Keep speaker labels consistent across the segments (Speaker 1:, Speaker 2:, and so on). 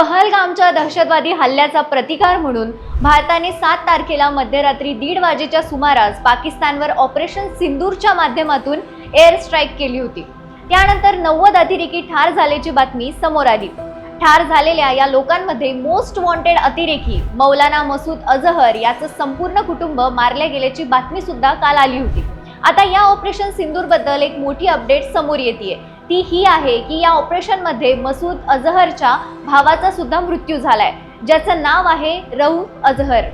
Speaker 1: पहलगामच्या दहशतवादी हल्ल्याचा प्रतिकार म्हणून भारताने सात तारखेला मध्यरात्री दीड वाजेच्या सुमारास पाकिस्तानवर ऑपरेशन सिंदूरच्या माध्यमातून एअर स्ट्राईक केली होती. त्यानंतर नव्वद अतिरेकी ठार झाल्याची बातमी समोर आली. ठार झालेल्या या लोकांमध्ये मोस्ट वॉन्टेड अतिरेकी मौलाना मसूद अजहर याचं संपूर्ण कुटुंब मारल्या गेल्याची बातमी सुद्धा काल आली होती. आता या ऑपरेशन सिंदूरबद्दल एक मोठी अपडेट समोर येते ती ही आहे की या ऑपरेशनमध्ये मसूद अझहरच्या भावाचा सुद्धा मृत्यू झालाय. ज्याचं नाव आहे रऊफ अझहर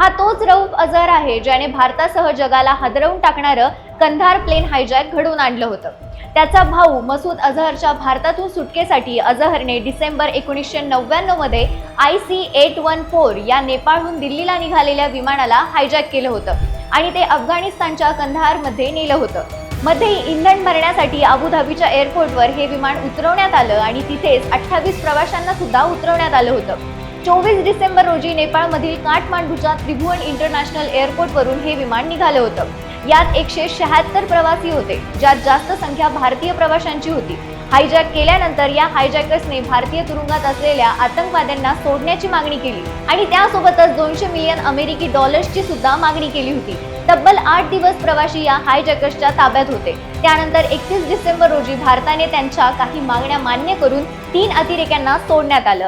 Speaker 1: हा तोच रऊफ अझहर आहे ज्याने भारतासह जगाला हादरवून टाकणारं कंधार प्लेन हायजॅक घडवून आणलं होतं. त्याचा भाऊ मसूद अझहरच्या भारतातून सुटकेसाठी अझहरने डिसेंबर एकोणीसशे नव्याण्णवमध्ये I C eight one four या नेपाळहून दिल्लीला निघालेल्या विमानाला हायजॅक केलं होतं. आणि ते अफगाणिस्तानच्या कंधारमध्ये नेलं होतं. मध्ये इंधन भरण्यासाठी अबुधाबीच्या एअरपोर्टवर हे विमान उतरवण्यात आलं आणि तिथेच अठ्ठावीस प्रवाशांना सुद्धा उतरवण्यात आलं होतं. चोवीस डिसेंबर रोजी नेपाळमधील काठमांडूच्या त्रिभुवन इंटरनॅशनल एअरपोर्टवरून हे विमान निघालं होतं. यात एकशे शहात्तर प्रवासी होते ज्यात जास्त संख्या भारतीय प्रवाशांची होती. हायजॅक केल्यानंतर या हायजॅकर्सने भारतीय तुरुंगात असलेल्या आतंकवाद्यांना सोडण्याची मागणी केली आणि त्यासोबतच दोनशे मिलियन अमेरिकी डॉलर्सची सुद्धा मागणी केली होती. तब्बल आठ दिवस प्रवाशी या हायजॅकर्सच्या ताब्यात होते. त्यानंतर एकतीस डिसेंबर रोजी भारताने त्यांच्या काही मागण्या मान्य करून तीन अतिरेक्यांना सोडण्यात आलं.